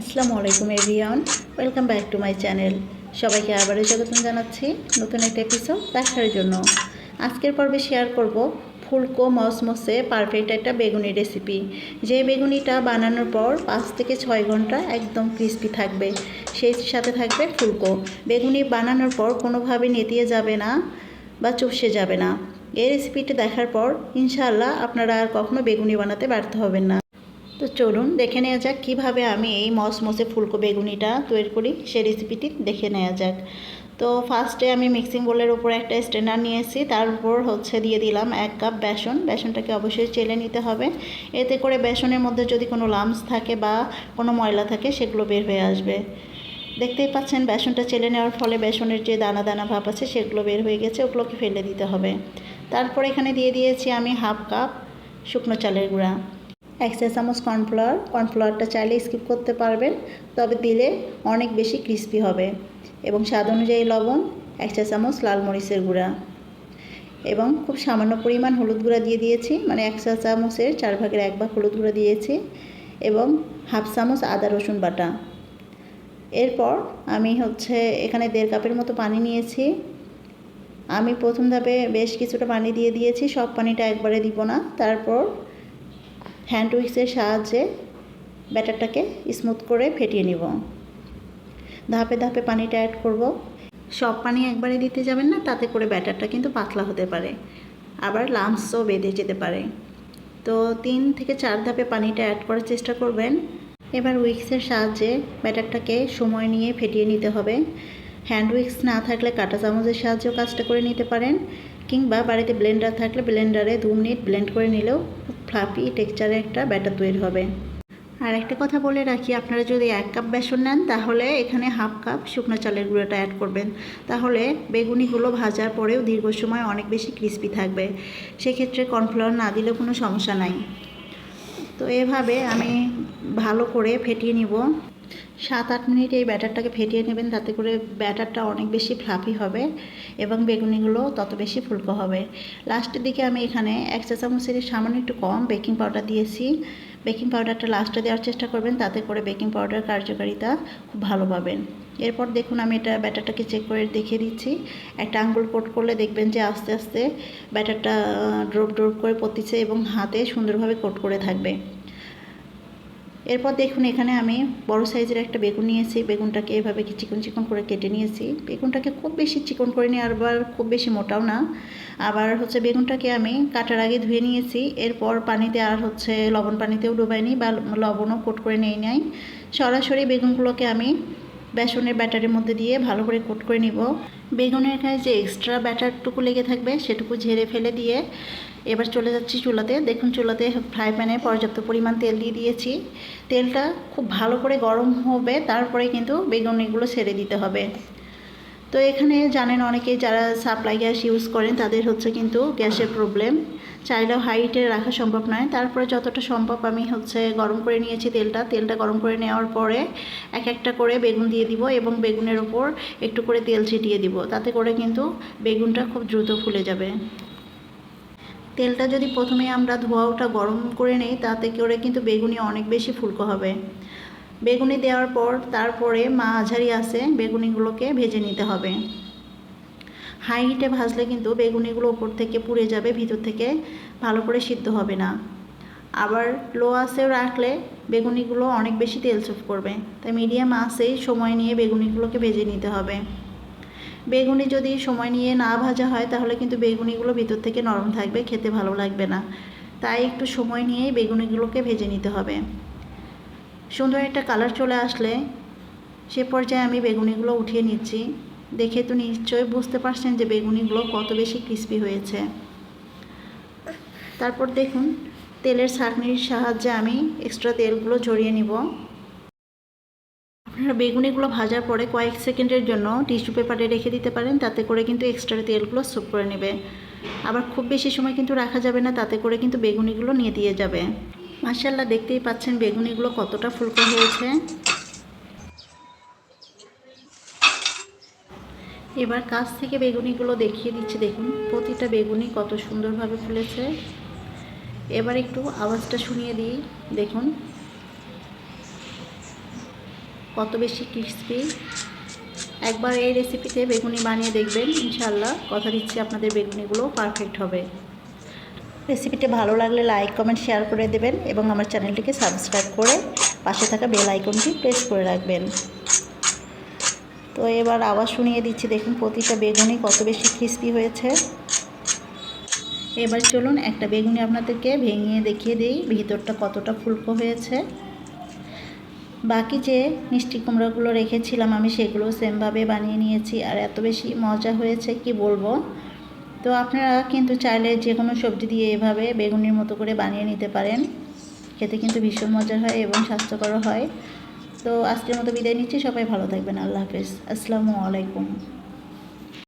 আসসালামু আলাইকুম, everyone. Welcome back to my channel. সবাইকে আবারও স্বাগতম জানাচ্ছি নতুন একটা এপিসোড দেখার জন্য। আজকের পর্বে শেয়ার করব ফুলকো মসমসে পারফেক্ট একটা বেগুনি রেসিপি যে বেগুনিটা বানানোর পর পাঁচ থেকে ছয় ঘণ্টা একদম ক্রিস্পি থাকবে। সেই সাথে থাকবে ফুলকো। বেগুনি বানানোর পর কোনোভাবে নেতিয়ে যাবে না বা চুপসে যাবে না। এই রেসিপিটি দেখার পর ইনশাআল্লাহ আপনারা আর কখনো বেগুনি বানাতে ব্যর্থ হবেন না। তো চলুন দেখে নেওয়া যাক কীভাবে আমি এই মসমসে ফুলকো বেগুনিটা তৈরি করি, সেই রেসিপিটি দেখে নেওয়া যাক। তো ফার্স্টে আমি মিক্সিং বোলের উপর একটা স্ট্যান্ডার নিয়েছি, তার উপর হচ্ছে দিয়ে দিলাম এক কাপ বেসন। বেসনটাকে অবশ্যই চেলে নিতে হবে। এতে করে বেসনের মধ্যে যদি কোনো লামস থাকে বা কোনো ময়লা থাকে, সেগুলো বের হয়ে আসবে। দেখতেই পাচ্ছেন, বেসনটা চেলে নেওয়ার ফলে বেসনের যে দানা দানা ভাব আছে, সেগুলো বের হয়ে গেছে, ওগুলোকে ফেলে দিতে হবে। তারপর এখানে দিয়ে দিয়েছি আমি হাফ কাপ শুকনো চালের গুঁড়া। এক চা চামচ কর্নফ্লাওয়ার কর্নফ্লাওয়ারটা চাইলে স্কিপ করতে পারবেন, তবে দিলে অনেক বেশি ক্রিস্পি হবে। এবং স্বাদ অনুযায়ী লবণ এক চামচ, লাল মরিচের গুঁড়া। এবং খুব সামান্য পরিমাণ হলুদ গুঁড়া দিয়ে দিয়েছি মানে এক চা চামচের চার ভাগের এক ভাগ হলুদ গুঁড়া দিয়েছি। এবং হাফ চামচ আদা রসুন বাটা। এরপর আমি হচ্ছে এখানে দেড় কাপের মতো পানি নিয়েছি। আমি প্রথম ধাপে বেশ কিছুটা পানি দিয়ে দিয়েছি, সব পানিটা একবারে দিব না। তারপর হ্যান্ড উইক্সের সাহায্যে ব্যাটারটাকে স্মুথ করে ফেটিয়ে নিব। ধাপে ধাপে পানিটা অ্যাড করব। সব পানি একবারে দিতে যাবেন না, তাতে করে ব্যাটারটা কিন্তু পাতলা হতে পারে। আবার লামসও বেঁধে যেতে পারে। তো তিন থেকে চার ধাপে পানিটা অ্যাড করার চেষ্টা করবেন। এবার উইক্সের সাহায্যে ব্যাটারটাকে সময় নিয়ে ফেটিয়ে নিতে হবে। হ্যান্ড উইক্স না থাকলে কাঁটা চামচের সাহায্যেও কাজটা করে নিতে পারেন। কিংবা বাড়িতে ব্লেন্ডার থাকলে ব্লেন্ডারে দু মিনিট ব্লেন্ড করে নিলেও ফ্লাফি টেক্সচারে একটা ব্যাটার তৈরি হবে। আর একটা কথা বলে রাখি, আপনারা যদি এক কাপ বেসন নেন, তাহলে এখানে হাফ কাপ শুকনো চালের গুঁড়োটা অ্যাড করবেন। তাহলে বেগুনিগুলো ভাজার পরেও দীর্ঘ সময় অনেক বেশি ক্রিস্পি থাকবে। সেক্ষেত্রে কর্নফ্লাওয়ার না দিলেও কোনো সমস্যা নাই। তো এভাবে আমি ভালো করে ফেটিয়ে নিব। সাত আট মিনিট এই ব্যাটারটাকে ফেটিয়ে নেবেন, তাতে করে ব্যাটারটা অনেক বেশি ফ্লাফি হবে এবং বেগুনিগুলো তত বেশি ফুলকো হবে। লাস্টের দিকে আমি এখানে এক চা চামচের সামান্য একটু কম বেকিং পাউডার দিয়েছি। বেকিং পাউডারটা লাস্টে দেওয়ার চেষ্টা করবেন, তাতে করে বেকিং পাউডার কার্যকারিতা খুব ভালো পাবেন। এরপর দেখুন আমি এটা ব্যাটারটাকে চেক করে দেখিয়ে দিচ্ছি। একটা আঙ্গুল কোট করলে দেখবেন যে আস্তে আস্তে ব্যাটারটা ড্রপ ড্রপ করে পড়তেছে এবং হাতে সুন্দরভাবে কোট করে থাকবে। এরপর দেখুন, এখানে আমি বড় সাইজের একটা বেগুন নিয়েছি। বেগুনটাকে এভাবে চিকন চিকন করে কেটে নিয়েছি। বেগুনটাকে খুব বেশি চিকন করে নিয়ে আবার খুব বেশি মোটাও না। আবার হচ্ছে বেগুনটাকে আমি কাটার আগে ধুয়ে নিয়েছি। এরপর পানিতে আর হচ্ছে লবণ পানিতেও ডুবাইনি বা লবণও কোট করে নিয়ে নাই। সরাসরি বেগুনগুলোকে আমি বেসনের ব্যাটারের মধ্যে দিয়ে ভালো করে কোট করে নিব। বেগুনের গায়ে যে এক্সট্রা ব্যাটারটুকু লেগে থাকবে, সেটুকু ঝেড়ে ফেলে দিয়ে এবার চলে যাচ্ছি চুলাতে। দেখুন চুলাতে ফ্রাই প্যানে পর্যাপ্ত পরিমাণ তেল দিয়ে দিয়েছি। তেলটা খুব ভালো করে গরম হবে, তারপরে কিন্তু বেগুনিগুলো ছেড়ে দিতে হবে। তো এখানে জানেন অনেকে যারা সাপ্লাই গ্যাস ইউজ করেন, তাদের হচ্ছে কিন্তু গ্যাসের প্রবলেম চাইলেও হাইটে রাখা সম্ভব নয়। তারপরে যতটা সম্ভব আমি হচ্ছে গরম করে নিয়েছি তেলটা। তেলটা গরম করে নেওয়ার পরে এক একটা করে বেগুন দিয়ে দিব এবং বেগুনের ওপর একটু করে তেল ছিটিয়ে দিব। তাতে করে কিন্তু বেগুনটা খুব দ্রুত ফুলে যাবে। তেলটা যদি প্রথমে আমরা ধোয়া ওটা গরম করে নেই, তাতে করে কিন্তু বেগুনি অনেক বেশি ফুলকো হবে। বেগুনি দেওয়ার পর তারপরে মাঝারি আছে বেগুনিগুলোকে ভেজে নিতে হবে। হাই হিটে ভাজলে কিন্তু বেগুনিগুলো ওপর থেকে পুড়ে যাবে, ভিতর থেকে ভালো করে সিদ্ধ হবে না। আবার লো আঁচেও রাখলে বেগুনিগুলো অনেক বেশি তেল চুপ করবে। তাই মিডিয়াম আসেই সময় নিয়ে বেগুনিগুলোকে ভেজে নিতে হবে। বেগুনি যদি সময় নিয়ে না ভাজা হয়, তাহলে কিন্তু বেগুনিগুলো ভিতর থেকে নরম থাকবে, খেতে ভালো লাগবে না। তাই একটু সময় নিয়েই বেগুনিগুলোকে ভেজে নিতে হবে। সুন্দর একটা কালার চলে আসলে সে পর্যায়ে আমি বেগুনিগুলো উঠিয়ে নিচ্ছি। দেখে তো নিশ্চয়ই বুঝতে পারছেন যে বেগুনিগুলো কত বেশি ক্রিস্পি হয়েছে। তারপর দেখুন, তেলের ছাঁকনির সাহায্যে আমি এক্সট্রা তেলগুলো ঝরিয়ে নিব। আপনারা বেগুনিগুলো ভাজার পরে কয়েক সেকেন্ডের জন্য টিস্যু পেপারে রেখে দিতে পারেন, তাতে করে কিন্তু এক্সট্রা তেলগুলো সুপ করে নেবে। আবার খুব বেশি সময় কিন্তু রাখা যাবে না, তাতে করে কিন্তু বেগুনিগুলো নিয়ে দিয়ে যাবে। মার্শাল্লাহ দেখতেই পাচ্ছেন বেগুনিগুলো কতটা ফুলকো হয়েছে। এবার কাছ থেকে বেগুনিগুলো দেখিয়ে দিচ্ছি, দেখুন প্রতিটা বেগুনি কত সুন্দরভাবে ফুলেছে। এবার একটু আওয়াজটা শুনিয়ে দিই, দেখুন। কত বেশি ক্রিসপি একবার এই রেসিপিতে বেগুনি বানিয়ে দেখবেন ইনশাল্লাহ কথা দিচ্ছি, আপনাদের বেগুনিগুলো পারফেক্ট হবে। রেসিপিটি ভালো লাগলে লাইক কমেন্ট শেয়ার করে দেবেন এবং আমার চ্যানেলটিকে সাবস্ক্রাইব করে পাশে থাকা বেল আইকনটি প্রেস করে রাখবেন। তো এবার আবার শুনিয়ে দিচ্ছি, দেখুন প্রতিটা বেগুনি কত বেশি ক্রিস্পি হয়েছে। এবার চলুন একটা বেগুনি আপনাদেরকে ভেঙিয়ে দেখিয়ে দিই, ভিতরটা কতটা ফুলকো হয়েছে। বাকি যে মিষ্টি কুমড়োগুলো রেখেছিলাম, আমি সেগুলো সেমভাবে বানিয়ে নিয়েছি। আর এত বেশি মজা হয়েছে, কি বলব? তো আপনারা কিন্তু চাইলে যে কোনো সবজি দিয়ে এভাবে বেগুনির মতো করে বানিয়ে নিতে পারেন। খেতে কিন্তু ভীষণ মজার হয় এবং স্বাস্থ্যকরও হয়। তো আজকের মতো বিদায় নিচ্ছি। সবাই ভালো থাকবেন। আল্লাহ হাফেজ। আসসালামু আলাইকুম।